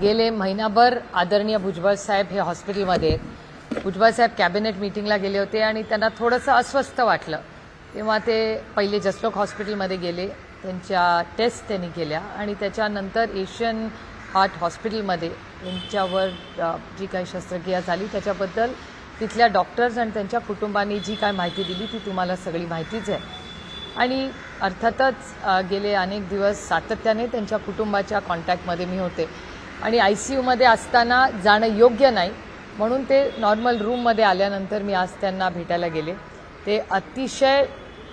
गेले महिनाभर आदरणीय भुजबळ साहेब हे हॉस्पिटलमध्ये आहेत. भुजबळ साहेब कॅबिनेट मिटिंगला गेले होते आणि त्यांना थोडंसं अस्वस्थ वाटलं. तेव्हा ते पहिले जसलोक हॉस्पिटलमध्ये गेले. त्यांच्या टेस्ट त्यांनी केल्या आणि त्याच्यानंतर एशियन हार्ट हॉस्पिटलमध्ये त्यांच्यावर जी काही शस्त्रक्रिया झाली त्याच्याबद्दल तिथल्या डॉक्टर्स आणि त्यांच्या कुटुंबांनी जी काय माहिती दिली ती तुम्हाला सगळी माहितीच आहे. आणि अर्थातच गेले अनेक दिवस सातत्याने त्यांच्या कुटुंबाच्या कॉन्टॅक्टमध्ये मी होते. आणि आय सी यूमध्ये असताना जाणं योग्य नाही. म्हणून ते नॉर्मल रूममध्ये आल्यानंतर मी आज त्यांना भेटायला गेले. ते अतिशय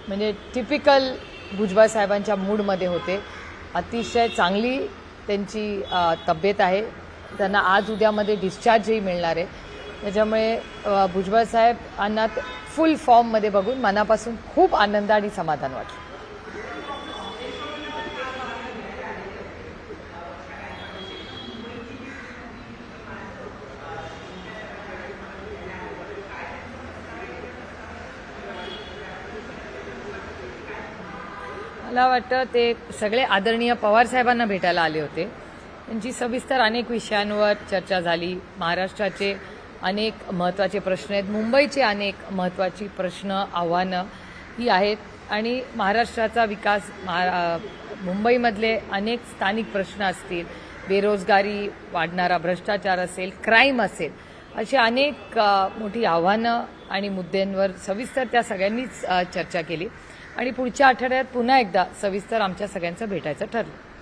म्हणजे टिपिकल भुजबळ साहेबांच्या मूडमध्ये होते. अतिशय चांगली त्यांची तब्येत आहे. त्यांना आज उद्यामध्ये डिस्चार्जही मिळणार आहे. त्याच्यामुळे भुजबळ साहेबांना फुल फॉर्ममध्ये बघून मनापासून खूप आनंद आणि समाधान वाटलं. मला वाटतं ते सगळे आदरणीय पवार साहेबांना भेटायला आले होते. त्यांची सविस्तर अनेक विषयांवर चर्चा झाली. महाराष्ट्राचे अनेक महत्त्वाचे प्रश्न आहेत. मुंबईचे अनेक महत्त्वाची प्रश्न आव्हानं ही आहेत. आणि महाराष्ट्राचा विकास महा मुंबईमधले अनेक स्थानिक प्रश्न असतील. बेरोजगारी वाढणारा भ्रष्टाचार असेल क्राईम असेल अशी अनेक मोठी आव्हानं आणि मुद्द्यांवर सविस्तर त्या सगळ्यांनीच चर्चा केली. आणि पुढच्या आठवड्यात पुन्हा एकदा सविस्तर आमच्या सगळ्यांचं भेटायचं ठरलं.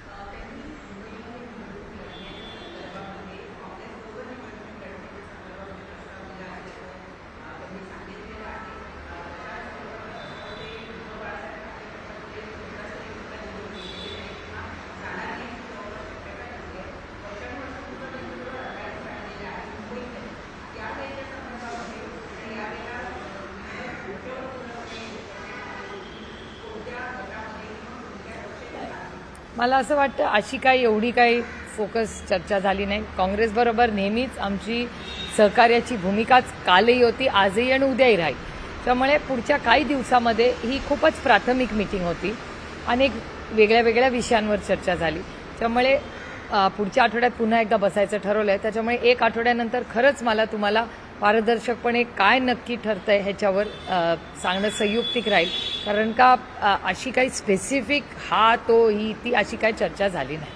मला असं वाटतं अशी काही एवढी काही फोकस चर्चा झाली नाही. काँग्रेसबरोबर नेहमीच आमची सहकार्याची भूमिकाच कालही होती आजही आणि उद्याही राहील. त्यामुळे पुढच्या काही दिवसामध्ये ही खूपच प्राथमिक मिटिंग होती अनेक वेगळ्या वेगळ्या विषयांवर चर्चा झाली. त्यामुळे पुढच्या आठवड्यात पुन्हा एकदा बसायचं ठरवलं आहे त्याच्यामुळे एक आठवड्यानंतर खरंच मला तुम्हाला पारदर्शकपणे काय नक्की ठरतं आहे ह्याच्यावर सांगणं संयुक्तिक राहील. कारण का अशी काही स्पेसिफिक हा तो ही ती अशी काही चर्चा झाली नाही.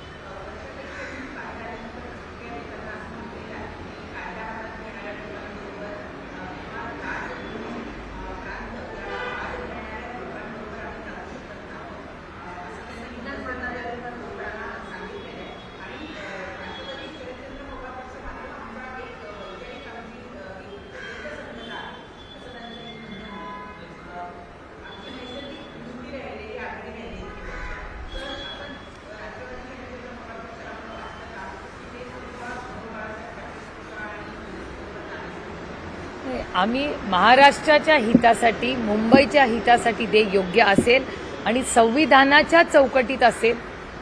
आम्ही महाराष्ट्राच्या हितासाठी मुंबईच्या हितासाठी ते योग्य असेल आणि संविधानाच्या चौकटीत असेल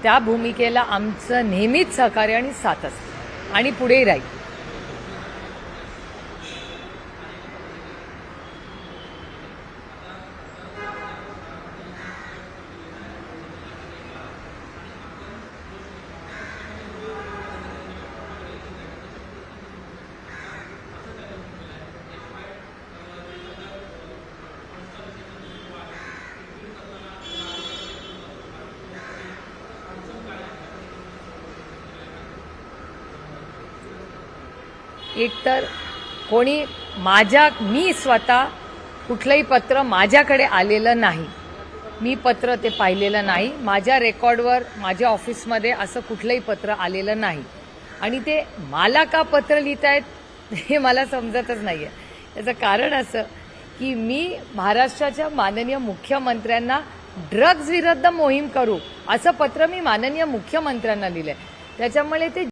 त्या भूमिकेला आमचं नेहमीच सहकार्य आणि साथ असते. आणि पुढे राहील. एकतर कोणी माझ्या मी स्वतः कुठलंही पत्र माझ्याकडे आलेलं नाही. मी पत्र ते पाहिलेलं नाही. माझ्या रेकॉर्डवर माझ्या ऑफिसमध्ये असं कुठलंही पत्र आलेलं नाही. आणि ते मला का पत्र लिहित आहेत हे मला समजतच नाही आहे याचं कारण असं की मी महाराष्ट्राच्या माननीय मुख्यमंत्र्यांना ड्रग्ज विरुद्ध मोहीम करू असं पत्र मी माननीय मुख्यमंत्र्यांना लिहिलंय. त्याच्यामुळे ते